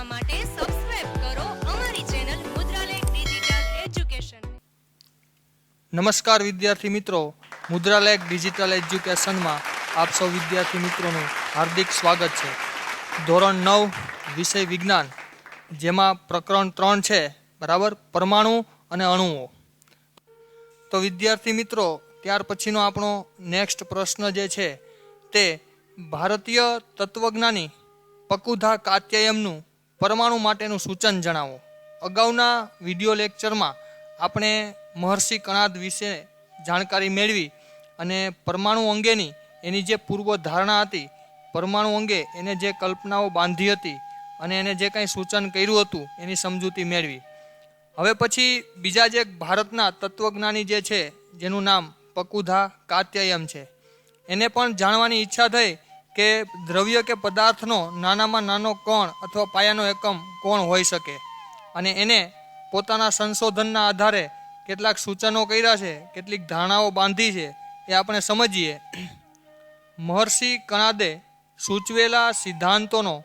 જોવા માટે સબસ્ક્રાઇબ કરો અમારી ચેનલ મુદ્રાલેખ ડિજિટલ એજ્યુકેશન નમસ્કાર વિદ્યાર્થી મિત્રો. મુદ્રાલેખ ડિજિટલ એજ્યુકેશનમાં આપ સૌ વિદ્યાર્થી મિત્રોનું હાર્દિક સ્વાગત છે. ધોરણ નવ, વિષય વિજ્ઞાન, જેમાં પ્રકરણ ત્રણ છે, બરાબર? પરમાણુ અને અણુઓ. તો વિદ્યાર્થી મિત્રો, ત્યાર પછીનો આપણો નેક્સ્ટ પ્રશ્ન જે છે, તે ભારતીય તત્વજ્ઞાની પકુધા કાત્યાયમનું પરમાણુ માટેનું સૂચન જણાવો. અગાઉના વિડિયો લેક્ચરમાં આપણે મહર્ષિ કણાદ વિશે જાણકારી મેળવી અને પરમાણુ અંગેની એની જે પૂર્વ ધારણા હતી, પરમાણુ અંગે એને જે કલ્પનાઓ બાંધી હતી અને એને જે કંઈ સૂચન કર્યું હતું, એની સમજૂતી મેળવી. હવે પછી બીજા જે ભારતના તત્વજ્ઞાની જે છે, જેનું નામ પકુધા કાત્યાયમ છે. એને પણ જાણવાની ઈચ્છા થઈ કે દ્રવ્ય કે પદાર્થનો નાનામાં નાનો કોણ અથવા પાયાનો એકમ કોણ હોઈ શકે? અને એને પોતાના સંશોધનના આધારે કેટલાક સૂચનો કર્યા છે, કેટલીક ધારણાઓ બાંધી છે, એ આપણે સમજીએ. મહર્ષિ કણાદે સૂચવેલા સિદ્ધાંતોનો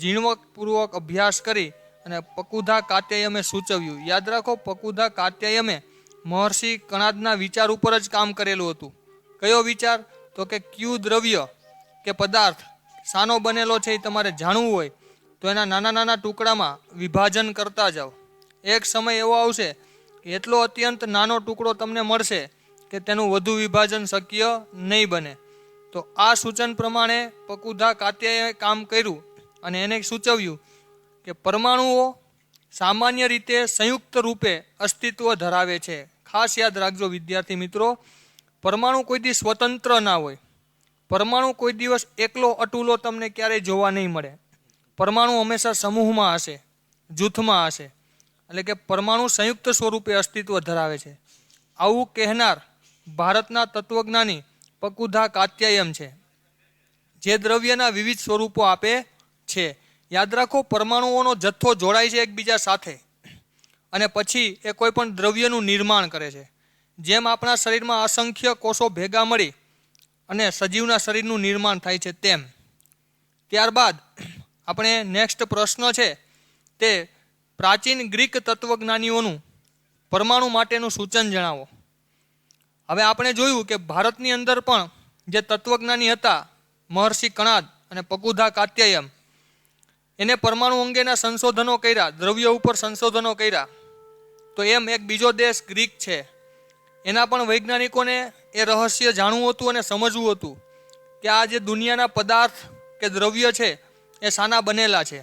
ઝીણવકપૂર્વક અભ્યાસ કરી અને પકુધા કાત્યાયમે સૂચવ્યું. યાદ રાખો, પકુધા કાત્યાયમે મહર્ષિ કણાદના વિચાર ઉપર જ કામ કરેલું હતું. કયો વિચાર? તો કે ક્યુ દ્રવ્ય. કે પદાર્થ શાનો બનેલો છે એ તમારે જાણવું હોય, તો એના નાના નાના ટુકડામાં વિભાજન કરતા જાઓ. એક સમય એવો આવશે કે એટલો અત્યંત નાનો ટુકડો તમને મળશે કે તેનું વધુ વિભાજન શક્ય નહીં બને. તો આ સૂચન પ્રમાણે પકુધા કાત્યાએ કામ કર્યું અને એને સૂચવ્યું કે પરમાણુઓ સામાન્ય રીતે સંયુક્ત રૂપે અસ્તિત્વ ધરાવે છે. ખાસ યાદ રાખજો વિદ્યાર્થી મિત્રો, પરમાણુ કોઈ દી સ્વતંત્ર ના હોય. પરમાણુ કોઈ દિવસ એકલો અટૂલો તમને ક્યારેય જોવા નહીં મળે. પરમાણુ હંમેશા સમૂહમાં હશે, જૂથમાં હશે. એટલે કે પરમાણુ સંયુક્ત સ્વરૂપે અસ્તિત્વ ધરાવે છે. આવું કહેનાર ભારતના તત્વજ્ઞાની પકુધા કાત્યાયમ છે, જે દ્રવ્યના વિવિધ સ્વરૂપો આપે છે. યાદ રાખો, પરમાણુઓનો જથ્થો જોડાય છે એકબીજા સાથે. અને પછી એ કોઈ પણ દ્રવ્યનું નિર્માણ કરે છે. જેમ આપણા શરીરમાં અસંખ્ય કોષો ભેગા મળી અને સજીવના શરીરનું નિર્માણ થાય છે તેમ. ત્યારબાદ આપણે નેક્સ્ટ પ્રશ્ન છે તે પ્રાચીન ગ્રીક તત્વજ્ઞાનીઓનું પરમાણુ માટેનું સૂચન જણાવો. હવે આપણે જોયું કે ભારતની અંદર પણ જે તત્વજ્ઞાની હતા, મહર્ષિ કણાદ અને પકુધા કાત્યાયમ એને પરમાણુ અંગેના સંશોધનો કર્યા, દ્રવ્ય ઉપર સંશોધનો કર્યા. તો એમ એક બીજો દેશ ગ્રીક છે. એના પણ વૈજ્ઞાનિકોને એ રહસ્ય જાણવું હતું અને સમજવું હતું કે આ જે દુનિયાના પદાર્થ કે દ્રવ્ય છે, એ શાના બનેલા છે.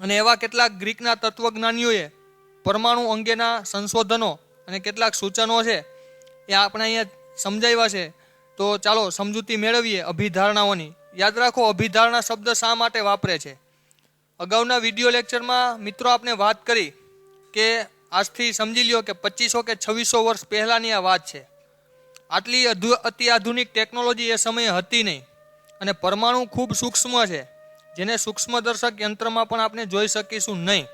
અને એવા કેટલાક ગ્રીકના તત્વજ્ઞાનીઓએ પરમાણુ અંગેના સંશોધનો અને કેટલાક સૂચનો છે, એ આપણે અહીંયા સમજાવ્યા છે. તો ચાલો સમજૂતી મેળવીએ અભિધારણાઓની. યાદ રાખો, અભિધારણા શબ્દ શા માટે વાપરે છે? અગાઉના વીડિયો લેક્ચરમાં મિત્રો આપણે વાત કરી કે આજથી સમજી લ્યો કે પચીસો કે છવ્વીસો વર્ષ પહેલાંની આ વાત છે. આટલી અતિ આધુનિક ટેકનોલોજી એ સમયે હતી નહીં. અને પરમાણુ ખૂબ સૂક્ષ્મ છે. જેને સૂક્ષ્મદર્શક યંત્રમાં પણ આપણે જોઈ શકીશું નહીં.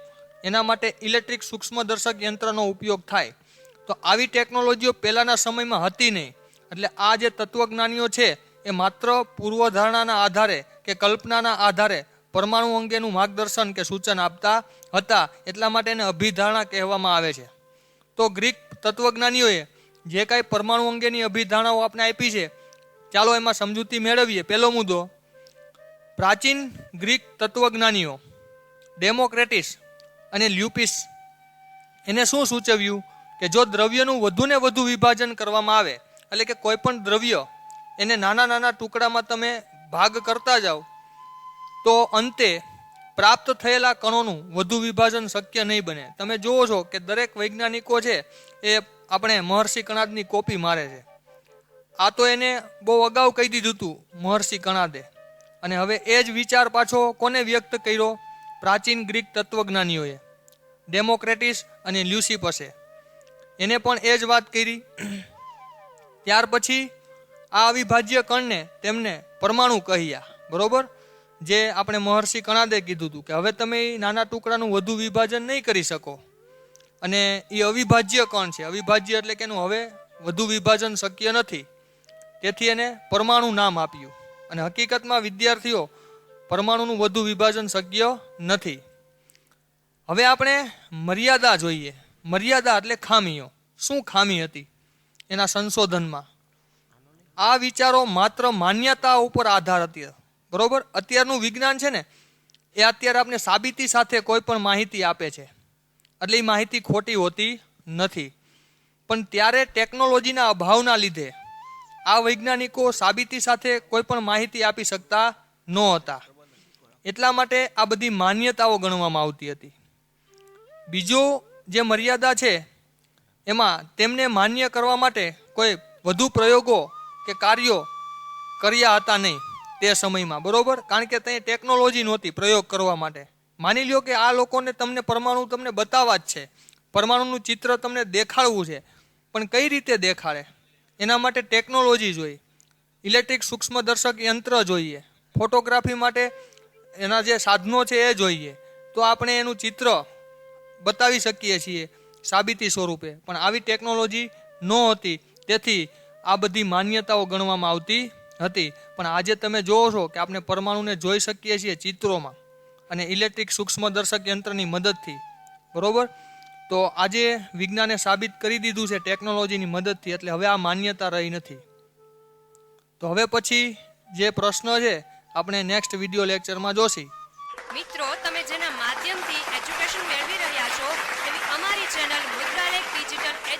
એના માટે ઇલેક્ટ્રિક સૂક્ષ્મદર્શક યંત્રનો ઉપયોગ થાય. તો આવી ટેકનોલોજીઓ પહેલાંના સમયમાં હતી નહીં. એટલે આ જે તત્વજ્ઞાનીઓ છે, એ માત્ર પૂર્વધારણાના આધારે કે કલ્પનાના આધારે પરમાણુ અંગેનું માર્ગદર્શન કે સૂચન આપતા હતા એટલા માટે એને અભિધારણા કહેવામાં આવે છે. તો ગ્રીક તત્વજ્ઞાનીઓએ જે કાંઈ પરમાણુ અંગેની અભિધારણાઓ આપણે આપી છે, ચાલો એમાં સમજૂતી મેળવીએ. પહેલો મુદ્દો, પ્રાચીન ગ્રીક તત્વજ્ઞાનીઓ ડેમોક્રેટિસ અને લ્યુપિસ, એને શું સૂચવ્યું કે જો દ્રવ્યનું વધુને વધુ વિભાજન કરવામાં આવે, એટલે કે કોઈ પણ દ્રવ્ય એને નાના નાના ટુકડામાં તમે ભાગ કરતા જાઓ તો અંતે પ્રાપ્ત થયેલા કણોનું વધુ વિભાજન શક્ય નહીં બને. તમે જુઓ છો કે દરેક વૈજ્ઞાનિકો છે એ આપણે મહર્ષિ કણાદની કોપી મારે છે. આ તો એને બહુ અગાઉ કહી દીધું હતું, મહર્ષિ કણાદે. અને હવે એ જ વિચાર પાછો કોને વ્યક્ત કર્યો? પ્રાચીન ગ્રીક તત્વજ્ઞાનીઓએ. ડેમોક્રેટિસ અને લ્યુસીપસે એને પણ એ જ વાત કરી. ત્યાર પછી આ અવિભાજ્ય કણને તેમને પરમાણુ કહ્યા. બરોબર? જે આપણે મહર્ષિ કણાદે કીધું હતું કે હવે તમે એ નાના ટુકડાનું વધુ વિભાજન નહીં કરી શકો. અને એ અવિભાજ્ય કણ છે. અવિભાજ્ય એટલે કે એનું હવે વધુ વિભાજન શક્ય નથી. તેથી એને પરમાણુ નામ આપ્યું. અને હકીકતમાં વિદ્યાર્થીઓ, પરમાણુનું વધુ વિભાજન શક્ય નથી. હવે આપણે મર્યાદા જોઈએ. મર્યાદા એટલે ખામીઓ. શું ખામી હતી? એના સંશોધનમાં. આ વિચારો માત્ર માન્યતા ઉપર આધાર હતી બરોબર? અત્યારનું વિજ્ઞાન છે ને, એ અત્યારે આપણે સાબિતી સાથે કોઈ પણ માહિતી આપે છે. એટલે એ માહિતી ખોટી હોતી નથી. પણ ત્યારે ટેકનોલોજીના અભાવના લીધે આ વૈજ્ઞાનિકો સાબિતી સાથે કોઈ પણ માહિતી આપી શકતા ન હતા એટલા માટે આ બધી માન્યતાઓ ગણવામાં આવતી હતી. બીજો જે મર્યાદા છે, એમાં તેમને માન્ય કરવા માટે કોઈ વધુ પ્રયોગો કે કાર્યો કર્યા હતા નહીં. તે સમયમાં, બરોબર? કારણ કે ત્યાં ટેકનોલોજી નહોતી પ્રયોગ કરવા માટે. માની લ્યો કે આ લોકોને તમને પરમાણુ તમને બતાવવા જ છે. પરમાણુનું ચિત્ર તમને દેખાડવું છે. પણ કઈ રીતે દેખાડે? એના માટે ટેકનોલોજી જોઈએ. ઇલેક્ટ્રિક સૂક્ષ્મદર્શક યંત્ર જોઈએ. ફોટોગ્રાફી માટે એના જે સાધનો છે એ જોઈએ. તો આપણે એનું ચિત્ર બતાવી શકીએ છીએ સાબિતી સ્વરૂપે. પણ આવી ટેકનોલોજી ન હતી તેથી આ બધી માન્યતાઓ ગણવામાં આવતી હતી. પણ આજે તમે જોવો છો કે આપણે પરમાણુને જોઈ શકીએ છીએ ચિત્રોમાં અને ઇલેક્ટ્રિક સૂક્ષ્મદર્શક યંત્રની મદદથી. બરોબર? તો આજે વિજ્ઞાને સાબિત કરી દીધું છે ટેકનોલોજીની મદદથી, એટલે હવે આ માન્યતા રહી નથી. તો હવે પછી જે પ્રશ્ન છે, આપણે નેક્સ્ટ વીડિયો લેક્ચરમાં જોશી. મિત્રો, તમે જેના માધ્યમથી એજ્યુકેશન મેળવી રહ્યા છો, એવી અમારી ચેનલ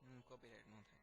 Y... Copyright, no.